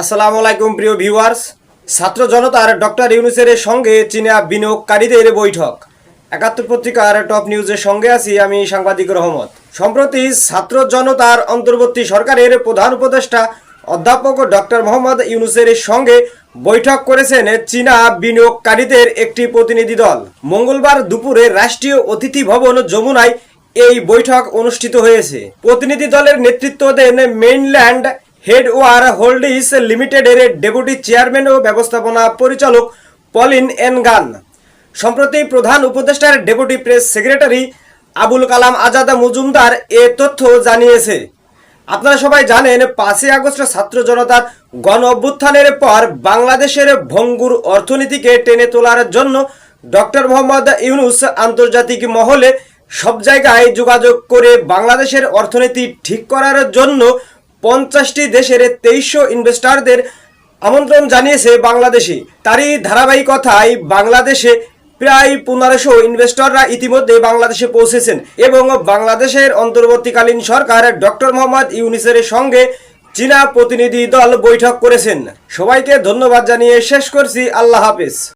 আসসালামু আলাইকুম, প্রিয় ভিউয়ার্স। ছাত্র জনতার ডক্টর ইউনুসের সঙ্গে চীনা বিনিয়োগকারীদের বৈঠক। একাত্তর পত্রিকার টপ নিউজের সঙ্গে আছি আমি সাংবাদিক রহমত। সম্প্রতি ছাত্র জনতার অন্তর্বর্তী সরকারের প্রধান উপদেষ্টা অধ্যাপক ডক্টর মোহাম্মদ ইউনুসের সঙ্গে বৈঠক করেছেন চীনা বিনিয়োগকারীদের একটি প্রতিনিধি দল। মঙ্গলবার দুপুরে রাষ্ট্রীয় অতিথি ভবন যমুনায় এই বৈঠক অনুষ্ঠিত হয়েছে। প্রতিনিধি দলের নেতৃত্ব দেন মেইনল্যান্ড হেড ওয়ার হোল্ডিস লিমিটেডের ডেপুটি চেয়ারম্যান ও ব্যবস্থাপনা পরিচালক পলিন এন গান। সম্প্রতি প্রধান উপদেষ্টার deputy press secretary Abul Kalam Azad Majumder এ তথ্য জানিয়েছে। আপনারা সবাই জানেন, পাঁচই আগস্ট ছাত্র জনতার গণ অভ্যুত্থানের পর বাংলাদেশের ভঙ্গুর অর্থনীতিকে টেনে তোলার জন্য ডক্টর মোহাম্মদ ইউনুস আন্তর্জাতিক মহলে সব জায়গায় যোগাযোগ করে বাংলাদেশের অর্থনীতি ঠিক করার জন্য পঞ্চাশটি দেশের তেইশশো ইনভেস্টরদের আমন্ত্রণ জানিয়েছে বাংলাদেশে। তারই ধারাবাহিকতায় বাংলাদেশে প্রায় পনেরোশো ইনভেস্টররা ইতিমধ্যে বাংলাদেশে পৌঁছেছেন এবং বাংলাদেশের অন্তর্বর্তীকালীন সরকার ডক্টর মোহাম্মদ ইউনিসের সঙ্গে চীনা প্রতিনিধি দল বৈঠক করেছেন। সবাইকে ধন্যবাদ জানিয়ে শেষ করছি। আল্লাহ হাফেজ।